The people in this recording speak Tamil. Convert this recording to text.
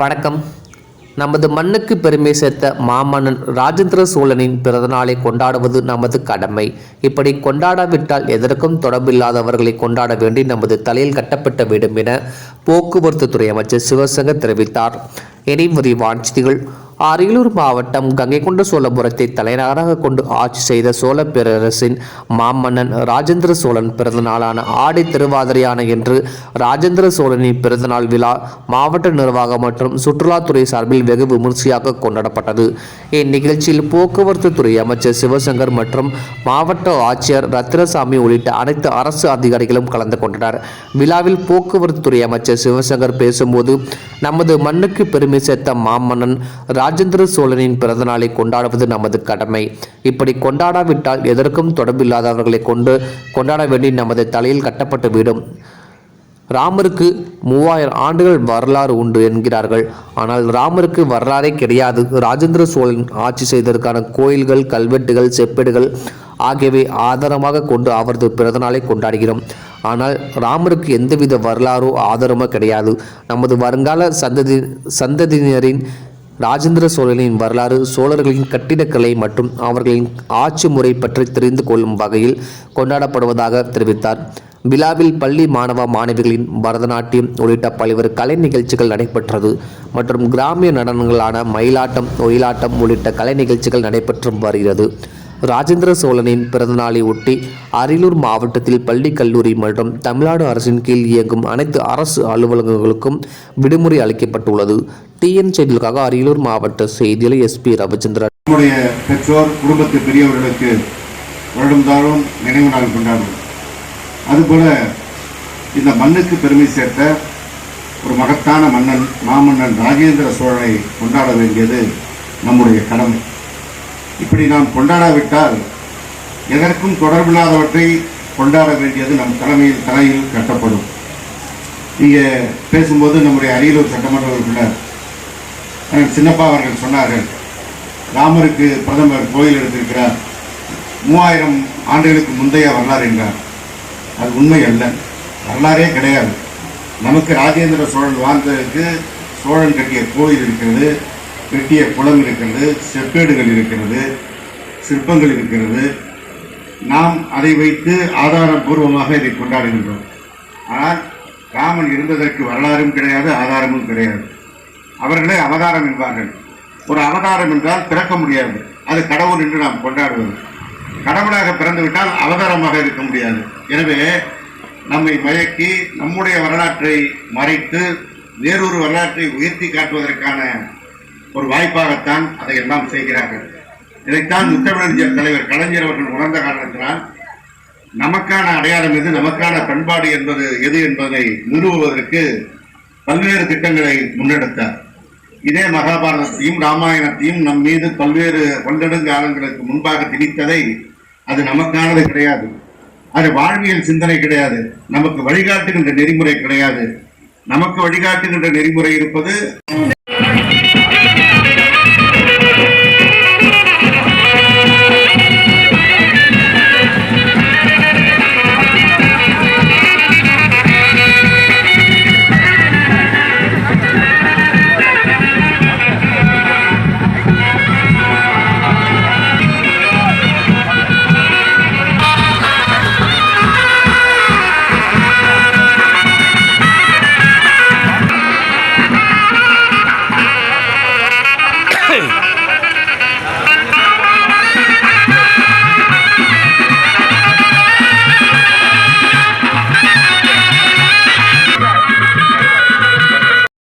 வணக்கம். நமது மண்ணுக்கு பெருமை சேர்த்த மாமன்னன் ராஜேந்திர சோழனின் பிறந்தநாளை கொண்டாடுவது நமது கடமை. இப்படி கொண்டாடாவிட்டால் எதற்கும் தொடர்பில்லாதவர்களை கொண்டாட வேண்டி நமது தலையில் கட்டப்பட்ட வேண்டும் என போக்குவரத்து துறை அமைச்சர் சிவசங்கர் தெரிவித்தார். இனி விரிவான செய்திகள். அரியலூர் மாவட்டம் கங்கை கொண்ட சோழபுரத்தை தலைநகராக கொண்டு ஆட்சி செய்த சோழ பேரரசின் மாமன்னன் ராஜேந்திர சோழன் பிறந்த நாளான ஆடி திருவாதிரையான என்று ராஜேந்திர சோழனின் பிறந்தநாள் விழா மாவட்ட நிர்வாகம் மற்றும் சுற்றுலாத்துறை சார்பில் வெகு விமர்சையாக கொண்டாடப்பட்டது. இந்நிகழ்ச்சியில் போக்குவரத்து துறை அமைச்சர் சிவசங்கர் மற்றும் மாவட்ட ஆட்சியர் ரத்தினசாமி உள்ளிட்ட அனைத்து அரசு அதிகாரிகளும் கலந்து கொண்டனர். விழாவில் போக்குவரத்து துறை அமைச்சர் சிவசங்கர் பேசும்போது நமது மண்ணுக்கு பெருமை சேர்த்த மாமன்னன் ராஜேந்திர சோழனின் பிறந்தநாளை கொண்டாடுவது நமது கடமை. இப்படி கொண்டாடாவிட்டால் எதற்கும் தொடர்பில்லாதவர்களை கொண்டு கொண்டாட வேண்டி நமது தலையில் கட்டப்பட்டு விடும். ராமருக்கு மூவாயிரம் ஆண்டுகள் வரலாறு உண்டு என்கிறார்கள். ஆனால் ராமருக்கு வரலாறே கிடையாது. ராஜேந்திர சோழன் ஆட்சி செய்ததற்கான கோயில்கள் கல்வெட்டுகள் செப்பேடுகள் ஆகியவை ஆதாரமாக கொண்டு அவரது பிறந்தநாளை கொண்டாடுகிறோம். ஆனால் ராமருக்கு எந்தவித வரலாறோ ஆதாரமோ கிடையாது. நமது வருங்கால சந்ததி சந்ததியினரின் ராஜேந்திர சோழனின் வரலாறு சோழர்களின் கட்டிடக்கலை மற்றும் அவர்களின் ஆட்சி முறை பற்றி தெரிந்து கொள்ளும் வகையில் கொண்டாடப்படுவதாக தெரிவித்தார். விழாவில் பள்ளி மாணவ மாணவிகளின் பரதநாட்டியம் உள்ளிட்ட பல்வேறு கலை நிகழ்ச்சிகள் நடைபெற்றது மற்றும் கிராமிய நடனங்களான மயிலாட்டம் ஒயிலாட்டம் உள்ளிட்ட கலை நிகழ்ச்சிகள் நடைபெற்று வருகிறது. ராஜேந்திர சோழனின் பிறந்தநாளை ஒட்டி அரியலூர் மாவட்டத்தில் பள்ளி கல்லூரி மற்றும் தமிழ்நாடு அரசின் கீழ் இயங்கும் அனைத்து அரசு அலுவலகங்களுக்கும் விடுமுறை அளிக்கப்பட்டுள்ளது. டிஎன் செய்திகளுக்காக அரியலூர் மாவட்ட செய்தியில் எஸ்பி ரவிச்சந்திரன். நம்முடைய பெற்றோர் குடும்பத்து பெரியவர்களுக்கு வருடம்தாரும் நினைவு நாள் கொண்டாடுவோம். அதுபோல இந்த மண்ணுக்கு பெருமை சேர்த்த ஒரு மகத்தான மன்னன் மாமன்னன் ராஜேந்திர சோழனை கொண்டாட வேண்டியது நம்முடைய கடமை. இப்படி நாம் கொண்டாடாவிட்டால் எதற்கும் தொடர்பில்லாதவற்றை கொண்டாட வேண்டியது நம் தலைமையில் தலையில் கட்டப்படும். இங்கே பேசும்போது நம்முடைய அரியலூர் சட்டமன்ற உறுப்பினர் சின்னப்பா அவர்கள் சொன்னார்கள் ராமருக்கு பிரதமர் கோயில் எடுத்திருக்கிறார். மூவாயிரம் ஆண்டுகளுக்கு முந்தைய வரலாறு என்றார். அது உண்மை அல்ல. வரலாறே கிடையாது. நமக்கு ராஜேந்திர சோழன் வாழ்ந்ததற்கு சோழன் கட்டிய கோயில் இருக்கிறது வெட்டிய குளம் இருக்கிறது செப்பேடுகள் இருக்கிறது சிற்பங்கள் இருக்கிறது. நாம் அதை வைத்து ஆதாரபூர்வமாக இதை கொண்டாடுகின்றோம். ஆனால் ராமன் இருந்ததற்கு வரலாறும் கிடையாது ஆதாரமும் கிடையாது. அவர்களே அவதாரம் என்பார்கள். ஒரு அவதாரம் என்றால் பிறக்க முடியாது. அது கடவுள் என்று நாம் கொண்டாடுவது. கடவுளாக பிறந்துவிட்டால் அவதாரமாக இருக்க முடியாது. எனவே நம்மை மயக்கி நம்முடைய வரலாற்றை மறைத்து வேறொரு வரலாற்றை உயர்த்தி காட்டுவதற்கான ஒரு வாய்ப்பாகத்தான் அதை எல்லாம் செய்கிறார்கள். இதைத்தான் முத்தமிழறிஞர் தலைவர் கலைஞர் அவர்கள் உணர்ந்த காரணத்தினால் நமக்கான அடையாளம் எது? நமக்கான பண்பாடு என்பது எது என்பதை நிறுவுவதற்கு பல்வேறு திட்டங்களை முன்னெடுத்தார். இதே மகாபாரதத்தையும் ராமாயணத்தையும் நம் மீது பல்வேறு பன்னெடுங்காலங்களுக்கு முன்பாக திணித்ததை அது நமக்கானது கிடையாது. அது வாழ்வியல் சிந்தனை கிடையாது. நமக்கு வழிகாட்டுகின்ற நெறிமுறை கிடையாது. நமக்கு வழிகாட்டுகின்ற நெறிமுறை இருப்பது